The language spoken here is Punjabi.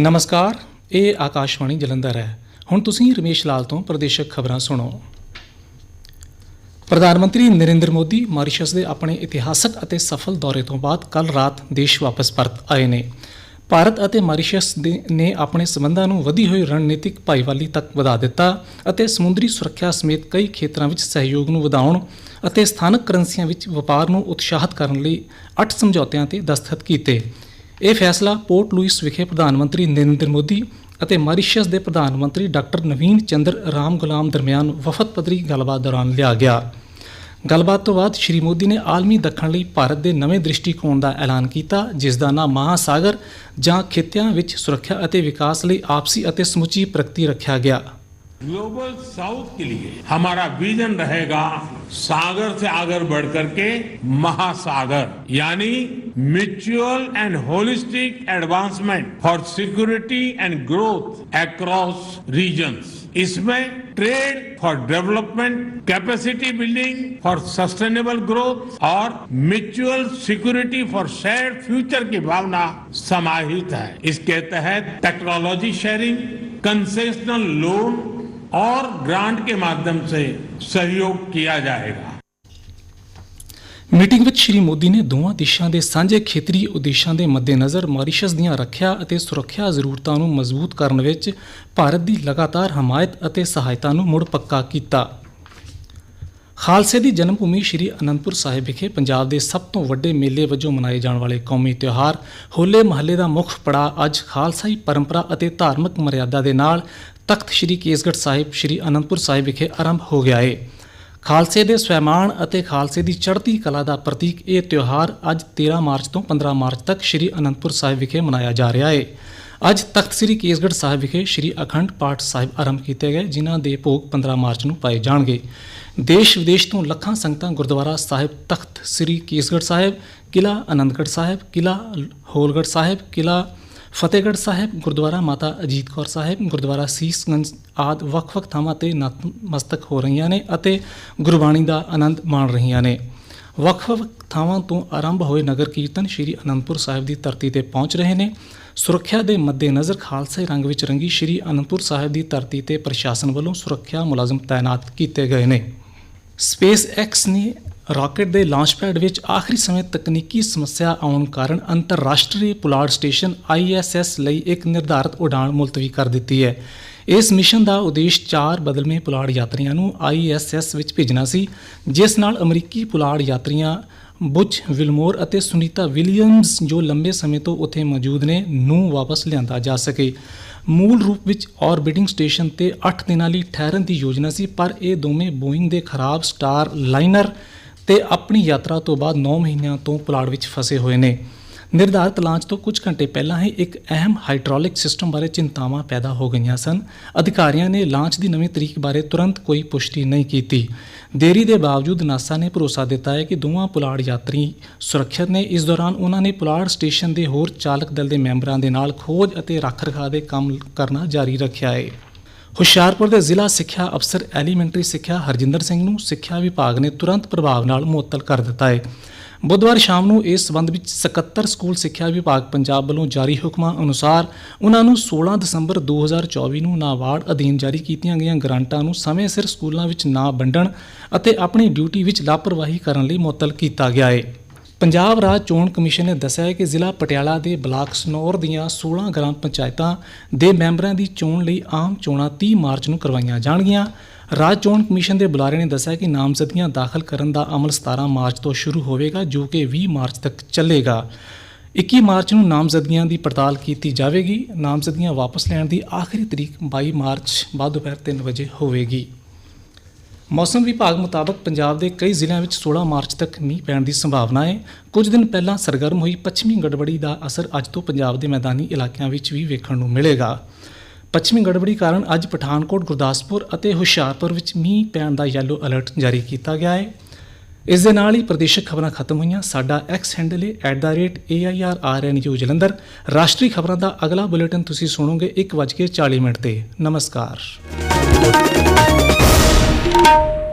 ਨਮਸਕਾਰ, ਇਹ ਆਕਾਸ਼ਵਾਣੀ ਜਲੰਧਰ ਹੈ। ਹੁਣ ਤੁਸੀਂ ਰਮੇਸ਼ ਲਾਲ ਤੋਂ ਪ੍ਰਦੇਸ਼ਕ ਖਬਰਾਂ ਸੁਣੋ। ਪ੍ਰਧਾਨ ਮੰਤਰੀ ਨਰਿੰਦਰ ਮੋਦੀ ਮਾਰੀਸ਼ਸ ਦੇ ਆਪਣੇ ਇਤਿਹਾਸਕ ਅਤੇ ਸਫਲ ਦੌਰੇ ਤੋਂ ਬਾਅਦ ਕੱਲ ਰਾਤ ਦੇਸ਼ ਵਾਪਸ ਪਰਤ ਆਏ ਨੇ। ਭਾਰਤ ਅਤੇ ਮਾਰੀਸ਼ਸ ਦੇ ਨੇ ਆਪਣੇ ਸਬੰਧਾਂ ਨੂੰ ਵਧੀ ਹੋਈ ਰਣਨੀਤਿਕ ਭਾਈਵਾਲੀ ਤੱਕ ਵਧਾ ਦਿੱਤਾ ਅਤੇ ਸਮੁੰਦਰੀ ਸੁਰੱਖਿਆ ਸਮੇਤ ਕਈ ਖੇਤਰਾਂ ਵਿੱਚ ਸਹਿਯੋਗ ਨੂੰ ਵਧਾਉਣ ਅਤੇ ਸਥਾਨਕ ਕਰੰਸੀਆਂ ਵਿੱਚ ਵਪਾਰ ਨੂੰ ਉਤਸ਼ਾਹਿਤ ਕਰਨ ਲਈ ਅੱਠ ਸਮਝੌਤਿਆਂ ਤੇ ਦਸਤਖਤ ਕੀਤੇ। ਇਹ ਫੈਸਲਾ ਪੋਰਟ ਲੂਇਸ ਵਿਖੇ ਪ੍ਰਧਾਨ ਮੰਤਰੀ ਨਰਿੰਦਰ ਮੋਦੀ ਅਤੇ ਮਾਰੀਸ਼ਸ ਦੇ ਪ੍ਰਧਾਨ ਮੰਤਰੀ ਡਾਕਟਰ ਨਵੀਨ ਚੰਦਰ ਰਾਮ ਗੁਲਾਮ ਦਰਮਿਆਨ ਵਫਦ ਪੱਧਰੀ ਗੱਲਬਾਤ ਦੌਰਾਨ ਲਿਆ ਗਿਆ। ਗੱਲਬਾਤ ਤੋਂ ਬਾਅਦ ਸ਼੍ਰੀ ਮੋਦੀ ਨੇ ਆਲਮੀ ਦੱਖਣ ਲਈ ਭਾਰਤ ਦੇ ਨਵੇਂ ਦ੍ਰਿਸ਼ਟੀਕੋਣ ਦਾ ਐਲਾਨ ਕੀਤਾ, ਜਿਸ ਦਾ ਨਾਮ ਮਹਾਸਾਗਰ ਜਾਂ ਖਿੱਤਿਆਂ ਵਿੱਚ ਸੁਰੱਖਿਆ ਅਤੇ ਵਿਕਾਸ ਲਈ ਆਪਸੀ ਅਤੇ ਸਮੁੱਚੀ ਪ੍ਰਗਤੀ ਰੱਖਿਆ ਗਿਆ। ग्लोबल साउथ के लिए हमारा विजन रहेगा सागर से आगर बढ़ करके महासागर, यानी mutual and holistic advancement for security and growth across regions इसमें trade for development capacity building for sustainable growth और mutual security for share future की भावना समाहित है। इसके तहत टेक्नोलॉजी शेयरिंग कंसेशनल लोन और ग्रांट के माध्यम से सहयोग किया जाएगा ਮੀਟਿੰਗ ਵਿੱਚ ਸ਼੍ਰੀ ਮੋਦੀ ਨੇ ਦੋਵਾਂ ਦੇਸ਼ਾਂ ਦੇ ਸਾਂਝੇ ਖੇਤਰੀ ਉਦੇਸ਼ਾਂ ਦੇ ਮੱਦੇਨਜ਼ਰ ਮਾਰੀਸ਼ਸ ਦੀਆਂ ਰੱਖਿਆ ਅਤੇ ਸੁਰੱਖਿਆ ਜ਼ਰੂਰਤਾਂ ਨੂੰ ਮਜ਼ਬੂਤ ਕਰਨ ਵਿੱਚ ਭਾਰਤ ਦੀ ਲਗਾਤਾਰ ਹਮਾਇਤ ਅਤੇ ਸਹਾਇਤਾ ਨੂੰ ਮੁੜ ਪੱਕਾ ਕੀਤਾ ਖਾਲਸੇ ਦੀ ਜਨਮ ਭੂਮੀ ਸ਼੍ਰੀ ਅਨੰਦਪੁਰ ਸਾਹਿਬ ਵਿਖੇ ਪੰਜਾਬ ਦੇ ਸਭ ਤੋਂ ਵੱਡੇ ਮੇਲੇ ਵਜੋਂ ਮਨਾਏ ਜਾਣ ਵਾਲੇ ਕੌਮੀ ਤਿਉਹਾਰ ਹੋਲੇ ਮਹੱਲੇ ਦਾ ਮੁੱਖ ਪੜਾਅ ਅੱਜ ਖਾਲਸਾਈ ਪਰੰਪਰਾ ਅਤੇ ਧਾਰਮਿਕ ਮਰਿਆਦਾ ਦੇ ਨਾਲ ਤਖਤ ਸ਼੍ਰੀ ਕੇਸਗੜ੍ਹ ਸਾਹਿਬ, ਸ਼੍ਰੀ ਅਨੰਦਪੁਰ ਸਾਹਿਬ ਵਿਖੇ ਆਰੰਭ ਹੋ ਗਿਆ ਹੈ ਖਾਲਸੇ ਦੇ ਸਵੈਮਾਨ ਅਤੇ ਖਾਲਸੇ ਦੀ ਚੜ੍ਹਦੀ ਕਲਾ ਦਾ ਪ੍ਰਤੀਕ ਇਹ ਤਿਉਹਾਰ ਅੱਜ 13 ਮਾਰਚ ਤੋਂ 15 ਮਾਰਚ ਤੱਕ ਸ਼੍ਰੀ ਅਨੰਦਪੁਰ ਸਾਹਿਬ ਵਿਖੇ ਮਨਾਇਆ ਜਾ ਰਿਹਾ ਹੈ ਅੱਜ ਤਖਤ ਸ੍ਰੀ ਕੇਸਗੜ੍ਹ ਸਾਹਿਬ ਵਿਖੇ ਸ਼੍ਰੀ ਅਖੰਡ ਪਾਠ ਸਾਹਿਬ ਆਰੰਭ ਕੀਤੇ ਗਏ, ਜਿਨ੍ਹਾਂ ਦੇ ਭੋਗ 15 ਮਾਰਚ ਨੂੰ ਪਾਏ ਜਾਣਗੇ। ਦੇਸ਼ ਵਿਦੇਸ਼ ਤੋਂ ਲੱਖਾਂ ਸੰਗਤਾਂ ਗੁਰਦੁਆਰਾ ਸਾਹਿਬ, ਤਖਤ ਸ੍ਰੀ ਕੇਸਗੜ੍ਹ ਸਾਹਿਬ ਕਿਲਾ ਅਨੰਦਗੜ੍ਹ ਸਾਹਿਬ ਕਿਲਾ ਹੋਲਗੜ੍ਹ ਸਾਹਿਬ ਕਿਲਾ ਫਤਿਹਗੜ੍ਹ ਸਾਹਿਬ, ਗੁਰਦੁਆਰਾ ਮਾਤਾ ਅਜੀਤ ਕੌਰ ਸਾਹਿਬ, ਗੁਰਦੁਆਰਾ ਸੀਸਗੰਜ ਆਦ ਵੱਖ-ਵੱਖ ਥਾਵਾਂ ਤੇ ਨਤਮਸਤਕ ਹੋ ਰਹੀਆਂ ਨੇ ਅਤੇ ਗੁਰਬਾਣੀ ਦਾ ਆਨੰਦ ਮਾਣ ਰਹੀਆਂ ਨੇ। ਵੱਖ-ਵੱਖ ਥਾਵਾਂ ਤੋਂ ਆਰੰਭ ਹੋਏ ਨਗਰ ਕੀਰਤਨ ਸ਼੍ਰੀ ਅਨੰਦਪੁਰ ਸਾਹਿਬ ਦੀ ਧਰਤੀ ਤੇ ਪਹੁੰਚ ਰਹੇ ਨੇ। ਸੁਰੱਖਿਆ ਦੇ ਮੱਦੇਨਜ਼ਰ ਖਾਲਸੇ ਰੰਗ ਵਿੱਚ ਰੰਗੀ ਸ਼੍ਰੀ ਅਨੰਦਪੁਰ ਸਾਹਿਬ ਦੀ ਧਰਤੀ ਤੇ ਪ੍ਰਸ਼ਾਸਨ ਵੱਲੋਂ ਸੁਰੱਖਿਆ ਮੁਲਾਜ਼ਮ ਤਾਇਨਾਤ ਕੀਤੇ ਗਏ ਨੇ। ਸਪੇਸ ਐਕਸ ਨੇ ਰਾਕੇਟ ਦੇ ਲਾਂਚ ਪੈਡ ਵਿੱਚ ਆਖਰੀ ਸਮੇਂ ਤਕਨੀਕੀ ਸਮੱਸਿਆ ਆਉਣ ਕਾਰਨ ਅੰਤਰਰਾਸ਼ਟਰੀ ਪੁਲਾੜ ਸਟੇਸ਼ਨ ISS ਲਈ ਇੱਕ ਨਿਰਧਾਰਤ ਉਡਾਣ ਮੁਲਤਵੀ ਕਰ ਦਿੱਤੀ ਹੈ। ਇਸ ਮਿਸ਼ਨ ਦਾ ਉਦੇਸ਼ ਚਾਰ ਬਦਲਵੇਂ ਪੁਲਾੜ ਯਾਤਰੀਆਂ ਨੂੰ ISS ਵਿੱਚ ਭੇਜਣਾ ਸੀ, ਜਿਸ ਨਾਲ ਅਮਰੀਕੀ ਪੁਲਾੜ ਯਾਤਰੀਆਂ ਬੁਚ, ਵਿਲਮੋਰ ਅਤੇ ਸੁਨੀਤਾ ਵਿਲੀਅਮਸ ਜੋ ਲੰਬੇ ਸਮੇਂ ਤੋਂ ਉੱਥੇ ਮੌਜੂਦ ਨੇ, ਨੂੰ ਵਾਪਸ ਲਿਆਂਦਾ ਜਾ ਸਕੇ। ਮੂਲ ਰੂਪ ਵਿੱਚ ਆਰਬਿਟਿੰਗ ਸਟੇਸ਼ਨ ਤੇ 8 ਦਿਨਾਂ ਲਈ ਠਹਿਰਨ ਦੀ ਯੋਜਨਾ ਸੀ, ਪਰ ਇਹ ਦੋਵੇਂ ਬੋਇੰਗ ਦੇ ਖਰਾਬ ਸਟਾਰ ਲਾਈਨਰ ਤੇ ਆਪਣੀ ਯਾਤਰਾ ਤੋਂ ਬਾਅਦ 9 ਮਹੀਨਿਆਂ ਤੋਂ ਪੁਲਾੜ ਵਿੱਚ ਫਸੇ ਹੋਏ ਨੇ। ਨਿਰਧਾਰਤ ਲਾਂਚ ਤੋਂ ਕੁਝ ਘੰਟੇ ਪਹਿਲਾਂ ਹੀ ਇੱਕ ਅਹਿਮ ਹਾਈਡ੍ਰੋਲਿਕ ਸਿਸਟਮ ਬਾਰੇ ਚਿੰਤਾਵਾਂ ਪੈਦਾ ਹੋ ਗਈਆਂ ਸਨ। ਅਧਿਕਾਰੀਆਂ ਨੇ ਲਾਂਚ ਦੀ ਨਵੀਂ ਤਰੀਕ ਬਾਰੇ ਤੁਰੰਤ ਕੋਈ ਪੁਸ਼ਟੀ ਨਹੀਂ ਕੀਤੀ। ਦੇਰੀ ਦੇ ਬਾਵਜੂਦ ਨਾਸਾ ਨੇ ਭਰੋਸਾ ਦਿੱਤਾ ਹੈ ਕਿ ਦੋਵਾਂ ਪੁਲਾੜ ਯਾਤਰੀ ਸੁਰੱਖਿਅਤ ਨੇ। ਇਸ ਦੌਰਾਨ ਉਹਨਾਂ ਨੇ ਪੁਲਾੜ ਸਟੇਸ਼ਨ ਦੇ ਹੋਰ ਚਾਲਕ ਦਲ ਦੇ ਮੈਂਬਰਾਂ ਦੇ ਨਾਲ ਖੋਜ ਅਤੇ ਰੱਖ-ਰਖਾਅ ਦੇ ਕੰਮ ਕਰਨਾ ਜਾਰੀ ਰੱਖਿਆ ਹੈ। ਹੁਸ਼ਿਆਰਪੁਰ ਦੇ ਜ਼ਿਲ੍ਹਾ ਸਿੱਖਿਆ ਅਫਸਰ ਐਲੀਮੈਂਟਰੀ ਸਿੱਖਿਆ ਹਰਜਿੰਦਰ ਸਿੰਘ ਨੂੰ ਸਿੱਖਿਆ ਵਿਭਾਗ ਨੇ ਤੁਰੰਤ ਪ੍ਰਭਾਵ ਨਾਲ ਮੁਅੱਤਲ ਕਰ ਦਿੱਤਾ ਹੈ। ਬੁੱਧਵਾਰ ਸ਼ਾਮ ਨੂੰ ਇਸ ਸਬੰਧ ਵਿੱਚ 77 ਸਕੂਲ ਸਿੱਖਿਆ ਵਿਭਾਗ ਪੰਜਾਬ ਵੱਲੋਂ ਜਾਰੀ ਹੁਕਮਾਂ ਅਨੁਸਾਰ ਉਹਨਾਂ ਨੂੰ 16 ਦਸੰਬਰ 2024 ਨੂੰ ਨਾਬਾਰਡ ਅਧੀਨ ਜਾਰੀ ਕੀਤੀਆਂ ਗਈਆਂ ਗ੍ਰਾਂਟਾਂ ਨੂੰ ਸਮੇਂ ਸਿਰ ਸਕੂਲਾਂ ਵਿੱਚ ਨਾ ਵੰਡਣ ਅਤੇ ਆਪਣੀ ਡਿਊਟੀ ਵਿੱਚ ਲਾਪਰਵਾਹੀ ਕਰਨ ਲਈ ਮੁਅੱਤਲ ਕੀਤਾ ਗਿਆ ਹੈ। ਪੰਜਾਬ ਰਾਜ ਚੋਣ ਕਮਿਸ਼ਨ ਨੇ ਦੱਸਿਆ ਹੈ ਕਿ ਜ਼ਿਲ੍ਹਾ ਪਟਿਆਲਾ ਦੇ ਬਲਾਕ ਸਨੌਰ ਦੀਆਂ 16 ਗ੍ਰਾਮ ਪੰਚਾਇਤਾਂ ਦੇ ਮੈਂਬਰਾਂ ਦੀ ਚੋਣ ਲਈ ਆਮ ਚੋਣਾਂ 30 ਮਾਰਚ ਨੂੰ ਕਰਵਾਈਆਂ ਜਾਣਗੀਆਂ। ਰਾਜ ਚੋਣ ਕਮਿਸ਼ਨ ਦੇ ਬੁਲਾਰੇ ਨੇ ਦੱਸਿਆ ਕਿ ਨਾਮਜ਼ਦਗੀਆਂ ਦਾਖਲ ਕਰਨ ਦਾ ਅਮਲ 17 ਮਾਰਚ ਤੋਂ ਸ਼ੁਰੂ ਹੋਵੇਗਾ, ਜੋ ਕਿ 20 ਮਾਰਚ ਤੱਕ ਚੱਲੇਗਾ। 21 ਮਾਰਚ ਨੂੰ ਨਾਮਜ਼ਦਗੀਆਂ ਦੀ ਪੜਤਾਲ ਕੀਤੀ ਜਾਵੇਗੀ। ਨਾਮਜ਼ਦਗੀਆਂ ਵਾਪਸ ਲੈਣ ਦੀ ਆਖਰੀ ਤਰੀਕ 22 ਮਾਰਚ, ਬਾਅਦ ਦੁਪਹਿਰ 3 ਵਜੇ ਹੋਵੇਗੀ। ਮੌਸਮ ਵਿਭਾਗ ਮੁਤਾਬਕ ਪੰਜਾਬ ਦੇ ਕਈ ਜ਼ਿਲ੍ਹਿਆਂ ਵਿੱਚ 16 ਮਾਰਚ ਤੱਕ ਮੀਂਹ ਪੈਣ ਦੀ ਸੰਭਾਵਨਾ ਹੈ। ਕੁਝ ਦਿਨ ਪਹਿਲਾਂ ਸਰਗਰਮ ਹੋਈ ਪੱਛਮੀ ਗੜਬੜੀ ਦਾ ਅਸਰ ਅੱਜ ਤੋਂ ਪੰਜਾਬ ਦੇ ਮੈਦਾਨੀ ਇਲਾਕਿਆਂ ਵਿੱਚ ਵੀ ਵੇਖਣ ਨੂੰ ਮਿਲੇਗਾ। ਪੱਛਮੀ ਗੜਬੜੀ ਕਾਰਨ ਅੱਜ ਪਠਾਨਕੋਟ, ਗੁਰਦਾਸਪੁਰ ਅਤੇ ਹੁਸ਼ਿਆਰਪੁਰ ਵਿੱਚ ਮੀਂਹ ਪੈਣ ਦਾ ਯੈਲੋ ਅਲਰਟ ਜਾਰੀ ਕੀਤਾ ਗਿਆ ਹੈ। ਇਸ ਦੇ ਨਾਲ ਹੀ ਪ੍ਰਦੇਸ਼ਕ ਖਬਰਾਂ ਖਤਮ ਹੋਈਆਂ। ਸਾਡਾ ਐਕਸ ਹੈਂਡਲ ਹੈ @airrnu ਜਲੰਧਰ। ਰਾਸ਼ਟਰੀ ਖਬਰਾਂ ਦਾ ਅਗਲਾ ਬੁਲੇਟਿਨ ਤੁਸੀਂ ਸੁਣੋਗੇ 1:40 ਮਿੰਟ ਤੇ। ਨਮਸਕਾਰ। Música